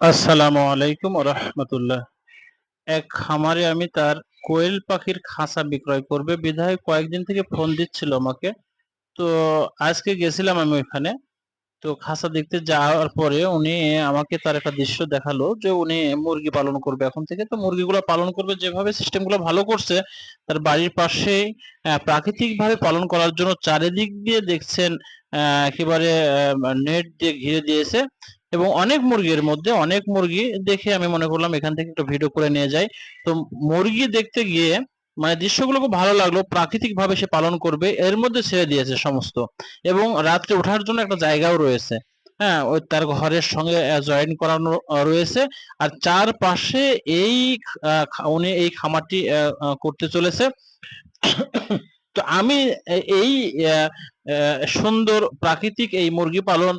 আসসালামু আলাইকুম রহমতুল্লাহ। এক খামারে আমি তার কোয়েল পাখির খাঁচা বিক্রয় করবে। বিধায় কয়েকদিন থেকে ফোন দিচ্ছিল আমাকে। তো আজকে গেছিলাম আমি ওইখানে। তো খাঁচা দেখতে যাওয়ার পরে উনি আমাকে তার একটা দৃশ্য দেখাল যে উনি মুরগি পালন করবে এখন থেকে। তো মুরগিগুলো পালন করবে যেভাবে সিস্টেমগুলো ভালো করছে, তার বাড়ির পাশেই প্রাকৃতিক ভাবে পালন করার জন্য চারিদিক দিয়ে দেখছেন একেবারে নেট দিয়ে ঘিরে দিয়েছে। এবং অনেক মুরগির মধ্যে অনেক মুরগি দেখে আমি মনে করলাম এখান থেকে একটু ভিডিও করে নিয়ে যাই। তো মুরগি দেখতে গিয়ে মানে দৃশ্যগুলো খুব ভালো লাগল প্রাকৃতিক ভাবে সে পালন করবে এর মধ্যে ছেড়ে দিয়েছে সমস্ত। এবং রাত্রে ওঠার জন্য একটা জায়গাও রয়েছে। হ্যাঁ ওই তার ঘরের সঙ্গে জয়েন করানো রয়েছে। আর চারপাশে এই আহ, উনি এই খামারটি করতে চলেছে। তো আমি এই সুন্দর প্রাকৃতিক এই মুরগি পালন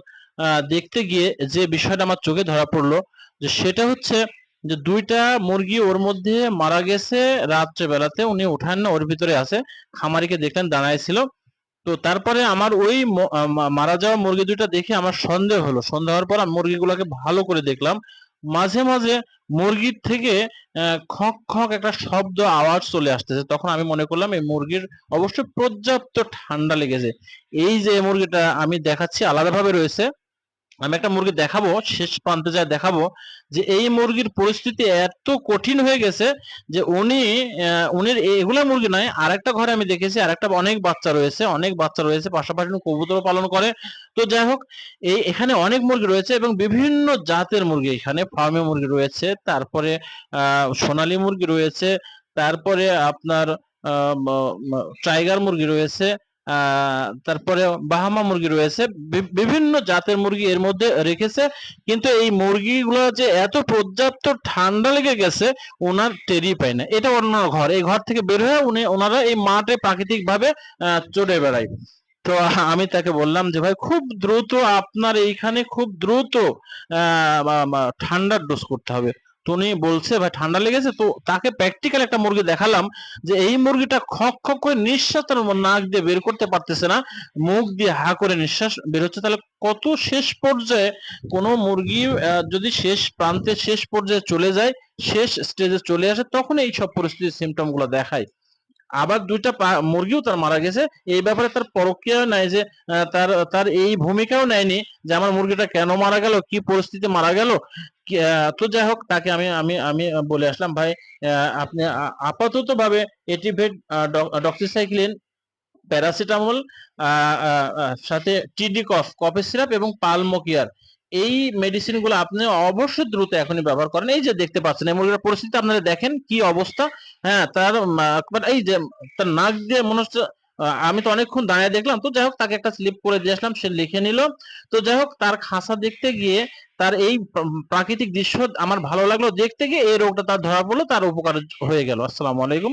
দেখতে গিয়ে যে বিষয়টা আমার চোখে ধরা পড়ল, যে সেটা হচ্ছে যে দুইটা মুরগি ওর মধ্যে মারা গেছে রাত্রে বেলাতে উনি উঠান না, ওর ভিতরে আছে, খামারিকে দেখলেন, দাঁড়ায় ছিল। তো তারপরে আমার ওই মারা যাওয়া মুরগি দুইটা দেখে আমার সন্দেহ হলো। সন্দেহ হওয়ার পর আমি মুরগিগুলোকে ভালো করে দেখলাম। মাঝে মাঝে মুরগির থেকে খক খক একটা শব্দ, আওয়াজ চলে আসতেছে। তখন আমি মনে করলাম, এই মুরগির অবশ্যই পর্যাপ্ত ঠান্ডা লেগেছে। এই যে মুরগিটা আমি দেখাচ্ছি, আলাদাভাবে রয়েছে। আমি একটা মুরগি দেখাবো শেষ প্রান্তে যায় দেখাবো যে এই মুরগির পরিস্থিতি এত কঠিন হয়ে গেছে যে উনি আহ, উনি এগুলা মুরগি নয় আর একটা ঘরে আমি দেখেছি আর একটা অনেক বাচ্চা রয়েছে অনেক বাচ্চা রয়েছে পাশাপাশি উনি কবুতর পালন করে। তো যাই হোক এই এখানে অনেক মুরগি রয়েছে এবং বিভিন্ন জাতের মুরগি এখানে ফার্মে মুরগি রয়েছে তারপরে আহ সোনালী মুরগি রয়েছে তারপরে আপনার টাইগার মুরগি রয়েছে তারপরে বাহামা মুরগি রয়েছে। বিভিন্ন জাতের মুরগি এর মধ্যে রেখেছে। কিন্তু এই মুরগিগুলো যে এত পর্যাপ্ত ঠান্ডা লেগে গেছে, ওনার টেরই পায় না। এটা অন্য ঘর। এই ঘর থেকে বের হয়ে উনি, ওনারা এই মাঠে প্রাকৃতিক ভাবে চড়ে বেড়ায়। তো আমি তাকে বললাম যে, ভাই, খুব দ্রুত আপনার এইখানে খুব দ্রুত ঠান্ডার ডোজ করতে হবে। উনি বলছে, ভাই, ঠান্ডা লেগেছে তো তাকে প্র্যাকটিক্যাল একটা মুরগি দেখালাম যে এই মুরগিটা খক খক করে নিঃশ্বাস তার নাক দিয়ে বের করতে পারতেছে না, মুখ দিয়ে হা করে নিঃশ্বাস বের হচ্ছে। তাহলে কত শেষ পর্যায়ে কোনো মুরগি যদি শেষ প্রান্তে শেষ পর্যায়ে চলে যায়, শেষ স্টেজে চলে আসে, তখন এই সব পরিস্থিতির সিমটমগুলো দেখায়। আবার দুইটা মুরগিও তার মারা গেছে। এই ব্যাপারে তার পরক্রিয়াও নাই যে তার তার এই ভূমিকাও নেয়নি যে, আমার মুরগিটা কেন মারা গেল? কি পরিস্থিতি মারা গেল? তো যাই হোক, তাকে আমি আমি আমি বলে আসলাম, ভাই আপনি আপাতত ভাবে এটিভেট ডক্সিসাইক্লিন, প্যারাসিটামল সাথে টিডি কফ, কফের সিরাপ এবং পালমোকিয়ার, এই মেডিসিনগুলো আপনি অবশ্যই দ্রুত এখনই ব্যবহার করেন। এই যে দেখতে পাচ্ছেন, এই মুরগির পরিস্থিতি, আপনারা দেখেন কি অবস্থা। হ্যাঁ তার একবার এই যে, তার নাক দিয়ে মনে হচ্ছে আমি তো অনেকক্ষণ দাঁড়িয়ে দেখলাম। তো যাই হোক, তাকে একটা স্লিপ করে দিয়ে আসলাম, সে লিখে নিল। তো যাই হোক, তার খাসা দেখতে গিয়ে তার এই প্রাকৃতিক দৃশ্য আমার ভালো লাগল। দেখতে গিয়ে এই রোগটা তার ধরা পড়ল, তার উপকার হয়ে গেল। আসসালামু আলাইকুম।